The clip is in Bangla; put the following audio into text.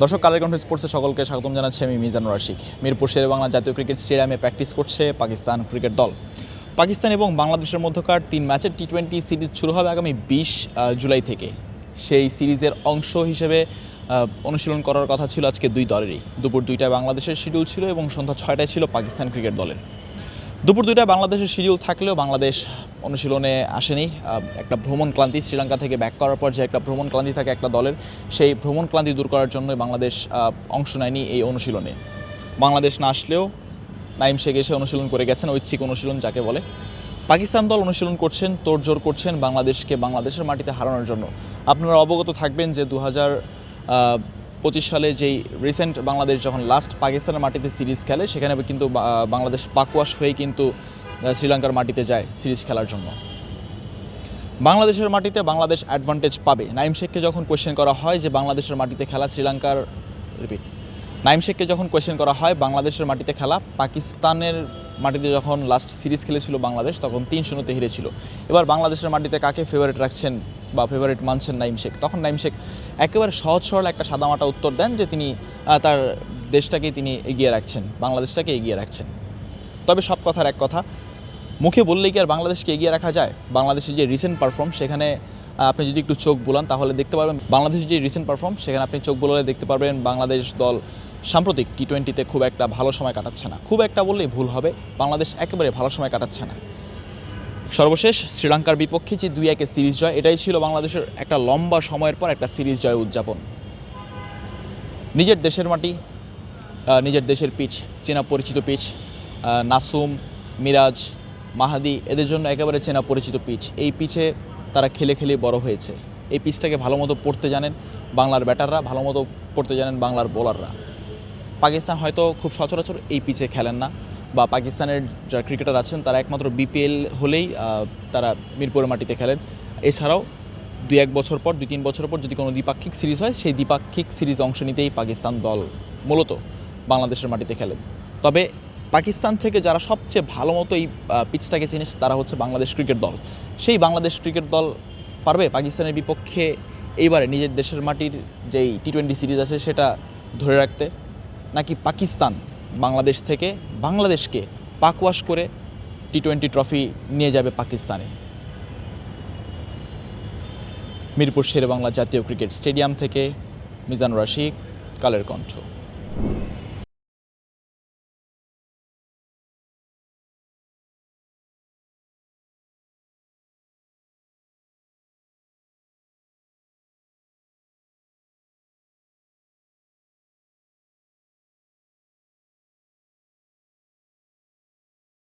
দর্শক, কালের কণ্ঠ স্পোর্টসে সকলকে স্বাগতম জানাচ্ছি আমি মিজানুর রাশিক। মিরপুর শেরে বাংলা জাতীয় ক্রিকেট স্টেডিয়ামে প্র্যাকটিস করছে পাকিস্তান ক্রিকেট দল। পাকিস্তান এবং বাংলাদেশের মধ্যকার তিন ম্যাচের টি টোয়েন্টি সিরিজ শুরু হবে আগামী বিশ জুলাই থেকে। সেই সিরিজের অংশ হিসেবে অনুশীলন করার কথা ছিল আজকে দুই দলেরই। দুপুর দুইটায় বাংলাদেশের শিডিউল ছিল এবং সন্ধ্যা ছয়টায় ছিল পাকিস্তান ক্রিকেট দলের। দুপুর দুইটায় বাংলাদেশের শিডিউল থাকলেও বাংলাদেশ অনুশীলনে আসেনি। একটা ভ্রমণ ক্লান্তি শ্রীলঙ্কা থেকে ব্যাক করার পর যে একটা ভ্রমণ ক্লান্তি থাকে একটা দলের, সেই ভ্রমণ ক্লান্তি দূর করার জন্য বাংলাদেশ অংশ নেয়নি এই অনুশীলনে। বাংলাদেশ না আসলেও নাইম শেখ এসে অনুশীলন করে গেছেন, ঐচ্ছিক অনুশীলন যাকে বলে। পাকিস্তান দল অনুশীলন করছেন, তোড়জোড় করছেন বাংলাদেশকে বাংলাদেশের মাটিতে হারানোর জন্য। আপনারা অবগত থাকবেন যে দু হাজার পঁচিশ সালে যেই রিসেন্ট বাংলাদেশ যখন লাস্ট পাকিস্তানের মাটিতে সিরিজ খেলে, সেখানে কিন্তু বাংলাদেশ পাকুয়াশ হয়ে কিন্তু শ্রীলঙ্কার মাটিতে যায় সিরিজ খেলার জন্য। বাংলাদেশের মাটিতে বাংলাদেশ অ্যাডভান্টেজ পাবে। নাইম শেখকে যখন কোয়েশ্চেন করা হয় যে বাংলাদেশের মাটিতে খেলা শ্রীলঙ্কার রিপিট নাইম শেখকে যখন কোয়েশ্চেন করা হয় বাংলাদেশের মাটিতে খেলা পাকিস্তানের মাটিতে যখন লাস্ট সিরিজ খেলেছিল বাংলাদেশ, তখন তিন শূন্যতে হেরেছিল। এবার বাংলাদেশের মাটিতে কাকে ফেভারিট রাখছেন বা ফেভারিট মানছেন নাইম শেখ। তখন নাইম শেখ একেবারে সহজ সরল একটা সাদামাটা উত্তর দেন যে তিনি তার দেশটাকেই তিনি এগিয়ে রাখছেন, বাংলাদেশটাকে এগিয়ে রাখছেন। তবে সব কথার এক কথা, মুখে বললেই কি আর বাংলাদেশকে এগিয়ে রাখা যায়? বাংলাদেশের যে রিসেন্ট পারফর্ম সেখানে আপনি যদি একটু চোখ বুলান তাহলে দেখতে পারবেন বাংলাদেশের যে রিসেন্ট পারফর্ম সেখানে আপনি চোখ বুলালে দেখতে পারবেন বাংলাদেশ দল সাম্প্রতিক টি টোয়েন্টিতে খুব একটা ভালো সময় কাটাচ্ছে না। খুব একটা বললেই ভুল হবে, বাংলাদেশ একেবারে ভালো সময় কাটাচ্ছে না। সর্বশেষ শ্রীলঙ্কার বিপক্ষে যে দুই একে সিরিজ জয়, এটাই ছিল বাংলাদেশের একটা লম্বা সময়ের পর একটা সিরিজ জয় উদযাপন। নিজের দেশের মাটি নিজের দেশের পিচ, চেনা পরিচিত পিচ নাসুম, মিরাজ, মাহাদি, এদের জন্য একেবারে চেনা পরিচিত পিচ। এই পিচে তারা খেলে খেলে বড় হয়েছে। এই পিচটাকে ভালো মতো পড়তে জানেন বাংলার ব্যাটাররা ভালো মতো পড়তে জানেন বাংলার বোলাররা। পাকিস্তান হয়তো খুব সচরাচর এই পিচে খেলেন না। বা পাকিস্তানের যারা ক্রিকেটার আছেন, তারা একমাত্র বিপিএল হলেই তারা মিরপুরের মাটিতে খেলেন। এছাড়াও দুই এক বছর পর, দুই তিন বছর পর যদি কোনো দ্বিপাক্ষিক সিরিজ হয়, সেই দ্বিপাক্ষিক সিরিজ অংশ নিতেই পাকিস্তান দল মূলত বাংলাদেশের মাটিতে খেলেন। তবে পাকিস্তান থেকে যারা সবচেয়ে ভালো মতো এই পিচটাকে চিনে তারা হচ্ছে বাংলাদেশ ক্রিকেট দল। সেই বাংলাদেশ ক্রিকেট দল পারবে? পাকিস্তানের বিপক্ষে এইবারে নিজের দেশের মাটির যেই টি টোয়েন্টি সিরিজ আছে, সেটা ধরে রাখতে নাকি পাকিস্তান বাংলাদেশ থেকে বাংলাদেশকে পাকওয়াশ করে টি টোয়েন্টি ট্রফি নিয়ে যাবে পাকিস্তানে। মিরপুর শেরে বাংলা জাতীয় ক্রিকেট স্টেডিয়াম থেকে মিজানুর রশিক কালের কণ্ঠ।